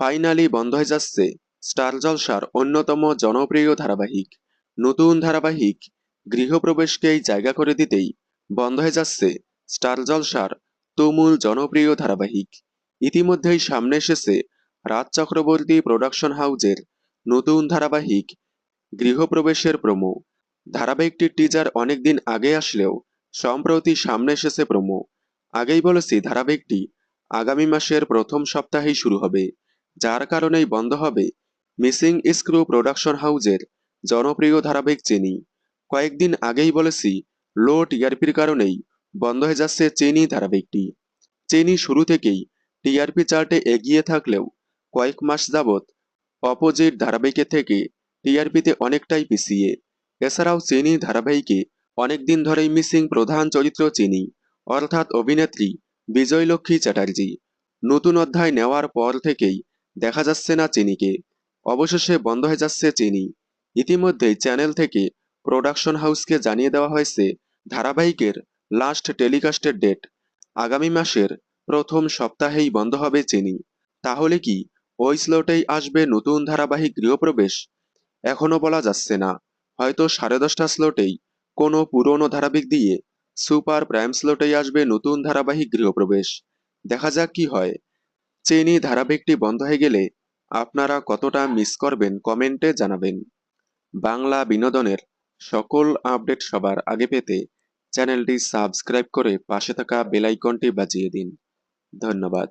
Finally বন্ধ হয়ে যাচ্ছে স্টার জলসার অন্যতম জনপ্রিয় ধারাবাহিক। নতুন ধারাবাহিক গৃহপ্রবেশকেই জায়গা করে দিতেই বন্ধ হয়ে যাচ্ছে স্টার জলসার তুমুল জনপ্রিয় ধারাবাহিক। ইতিমধ্যেই সামনে এসেছে রাজ চক্রবর্তী প্রোডাকশন হাউজের নতুন ধারাবাহিক গৃহপ্রবেশের প্রোমো। ধারাবাহিকটির টিজার অনেকদিন আগে আসলেও সম্প্রতি সামনে এসেছে প্রোমো। আগেই বলেছি, ধারাবাহিকটি আগামী মাসের প্রথম সপ্তাহেই শুরু হবে। যার কারণেই বন্ধ হবে মিসিং স্ক্রু প্রোডাকশন হাউজের জনপ্রিয় ধারাবাহিক চেনি। কয়েকদিন আগেই বলেছি লো টিআরপির কারণেই বন্ধ হয়ে যাচ্ছে চেনি ধারাবাহিকটি। চেনি শুরু থেকেই টিআরপি চার্টে এগিয়ে থাকলেও কয়েক মাস যাবৎ অপোজিট ধারাবাহিকের থেকে টিআরপিতে অনেকটাই পিছিয়ে। এছাড়াও চেনি ধারাবাহিকে অনেকদিন ধরেই মিসিং প্রধান চরিত্র চেনি, অর্থাৎ অভিনেত্রী বিজয়লক্ষ্মী চ্যাটার্জি। নতুন অধ্যায় নেওয়ার পর থেকেই দেখা যাচ্ছে না চিনিকে। অবশেষে বন্ধ হয়ে যাচ্ছে চিনি। ইতিমধ্যেই চ্যানেল থেকে প্রোডাকশন হাউসকে জানিয়ে দেওয়া হয়েছে ধারাবাহিকের লাস্ট টেলিকাস্টের ডেট। আগামী মাসের প্রথম সপ্তাহেই বন্ধ হবে চিনি। তাহলে কি ওই স্লটেই আসবে নতুন ধারাবাহিক গৃহপ্রবেশ? এখনও বলা যাচ্ছে না। হয়তো সাড়ে দশটা স্লটেই কোনো পুরনো ধারাবাহিক দিয়ে সুপার প্রাইম স্লটেই আসবে নতুন ধারাবাহিক গৃহপ্রবেশ। দেখা যাক কি হয়। চেনি ধারাবাহিকটি বন্ধ হয়ে গেলে আপনারা কতটা মিস করবেন কমেন্টে জানাবেন। বাংলা বিনোদনের সকল আপডেট সবার আগে পেতে চ্যানেলটি সাবস্ক্রাইব করে পাশে থাকা বেলাইকনটি বাজিয়ে দিন। ধন্যবাদ।